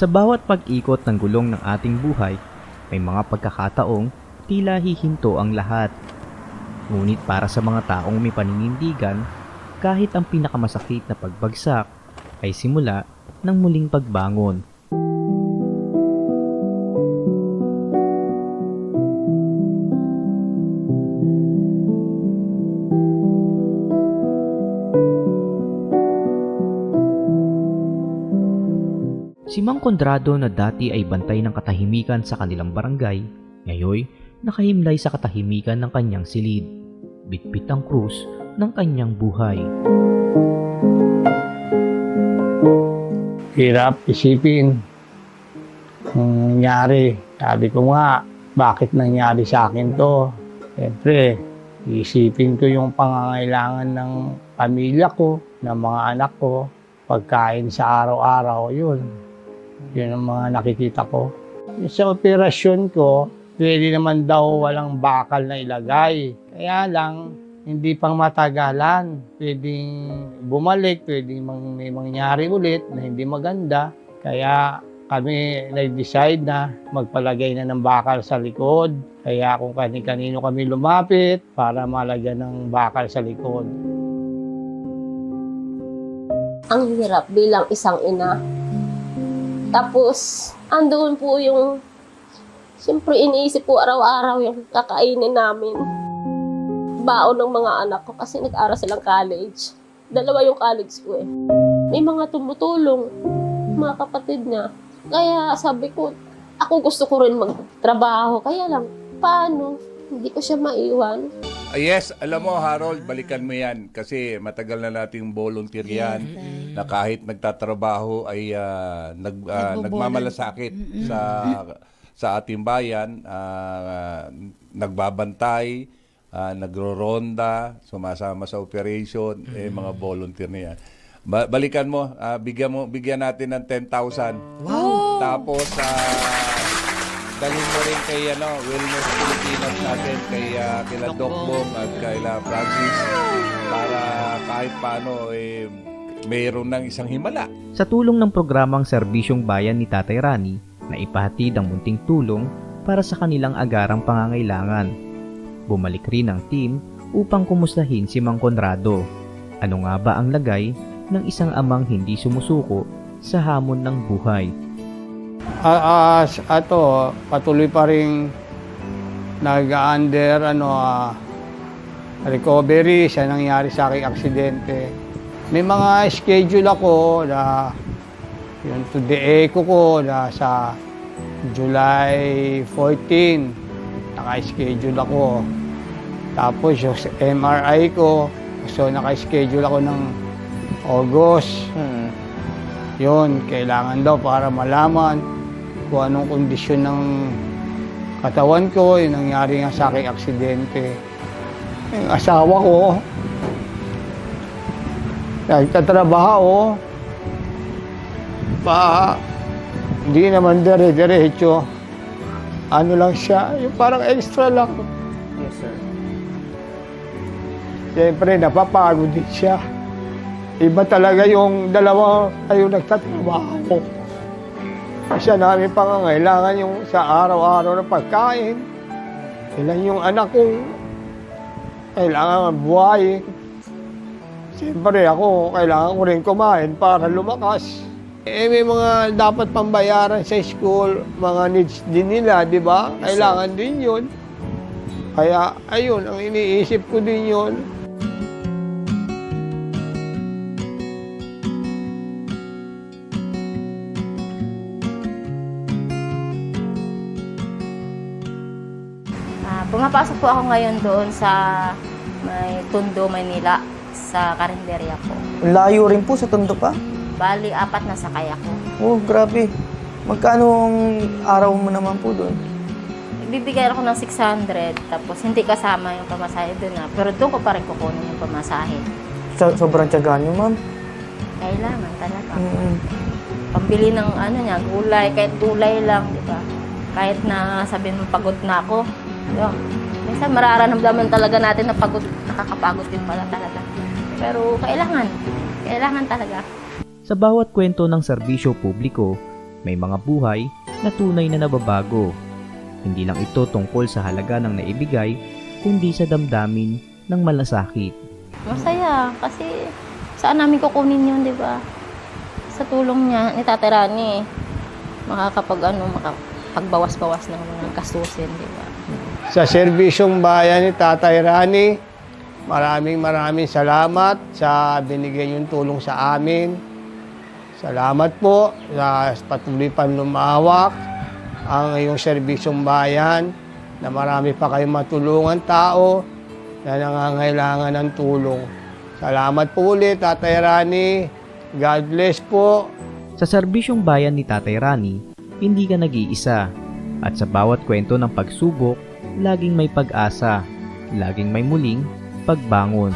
Sa bawat pag-ikot ng gulong ng ating buhay, may mga pagkakataong tila hihinto ang lahat. Ngunit para sa mga taong may paninindigan, kahit ang pinakamasakit na pagbagsak ay simula ng muling pagbangon. Si Mang Kondrado na dati ay bantay ng katahimikan sa kanilang barangay, ngayoy nakahimlay sa katahimikan ng kanyang silid. Bitbit ang krus ng kanyang buhay. Hirap isipin ang nangyari. Sabi ko nga, bakit nangyari sa akin to? Siyempre, isipin ko yung pangangailangan ng pamilya ko, ng mga anak ko, pagkain sa araw-araw, yun. Yun ang mga nakikita ko. Sa operasyon ko, pwede naman daw walang bakal na ilagay. Kaya lang, hindi pang matagalan. Pwedeng bumalik, pwedeng mang, may mangyari ulit na hindi maganda. Kaya kami nag-decide na magpalagay na ng bakal sa likod. Kaya kung kani-kanino kami lumapit para malagyan ng bakal sa likod. ang hirap bilang isang ina. Tapos, andoon po yung, siyempre iniisip po araw-araw yung kakainin namin. Baon ng mga anak ko kasi nag-aral silang college. Dalawa yung college ko eh. May mga tumutulong, mga kapatid niya. Kaya sabi ko, ako gusto ko rin magtrabaho. Kaya lang, paano? Hindi ko siya maiwan. Ah, yes, alam mo Harold, balikan mo yan kasi matagal na nating volunteer yan na kahit nagtatrabaho ay ah, nag, ah, nagmamalasakit sa sa ating bayan, ah, nagbabantay, ah, nagro-ronda, sumasama sa operation, eh mga volunteer na yan. Ba- balikan mo, ah, bigyan mo bigyan natin ng 10,000. Wow. Tapos ah dalhin mo rin kay ano, Wellness Pilipinas natin kay uh, kila Doc Bong at kay La Francis para kahit paano eh mayroon ng isang himala. Sa tulong ng programang Serbisyong Bayan ni Tatay Rani na ipahatid ang munting tulong para sa kanilang agarang pangangailangan. Bumalik rin ang team upang kumustahin si Mang Conrado. Ano nga ba ang lagay ng isang amang hindi sumusuko sa hamon ng buhay? Ah, ah, ato, patuloy pa rin nag-under ano, ah, recovery sa nangyari sa aking aksidente. May mga schedule ako na yun to the echo ko na sa July 14 naka-schedule ako. Tapos yung MRI ko, so naka-schedule ako ng August. Hmm. Yun, kailangan daw para malaman kung anong kondisyon ng katawan ko, yung nangyari nga sa aking aksidente. Yung asawa ko, nagtatrabaho, pa, hindi naman dire-diretso. Ano lang siya, yung parang extra lang. Yes, sir. Siyempre, napapagod din siya. Iba talaga yung dalawa ay yung nagtatrabaho. Siya namin pangangailangan yung sa araw-araw na pagkain. Ilan yung anak kong kailangan buhay. Siyempre ako, kailangan ko rin kumain para lumakas. Eh, may mga dapat pambayaran sa school, mga needs din nila, di ba? Kailangan din yun. Kaya, ayun, ang iniisip ko din yun. Pumapasok po ako ngayon doon sa may Tondo, Manila, sa karinderya ko. Layo rin po sa Tondo pa. Bali, apat na sakay ako. Oh, grabe. Magkano ang araw mo naman po doon? Bibigyan ako ng 600, tapos hindi kasama yung pamasahe doon na. Pero doon ko pa rin kukunin yung pamasahe. Sa, sobrang tiyagaan niyo, ma'am. Kailangan talaga. Mm. Pambili ng ano niya, gulay, kahit gulay lang, di ba? Kahit na sabihin mo pagod na ako. Yun. Minsan mararamdaman talaga natin na pagod, nakakapagod din pala talaga. Pero kailangan, kailangan talaga. Sa bawat kwento ng serbisyo publiko, May mga buhay na tunay na nababago. Hindi lang ito tungkol sa halaga ng naibigay, kundi sa damdamin ng malasakit. Masaya kasi saan namin kukunin yun, di ba? Sa tulong niya ni Tatay Rani, makakapag ano, makapagbawas-bawas ng mga kastusin, di ba? Sa serbisyong bayan ni Tatay Rani, maraming maraming salamat sa binigay yung tulong sa amin. Salamat po sa patuloy pa lumawak ang iyong serbisyong bayan na marami pa kayong matulungan tao na nangangailangan ng tulong. Salamat po ulit, Tatay Rani. God bless po. Sa serbisyong bayan ni Tatay Rani, hindi ka nag-iisa. At sa bawat kwento ng pagsubok, laging may pag-asa. Laging may muling pagbangon.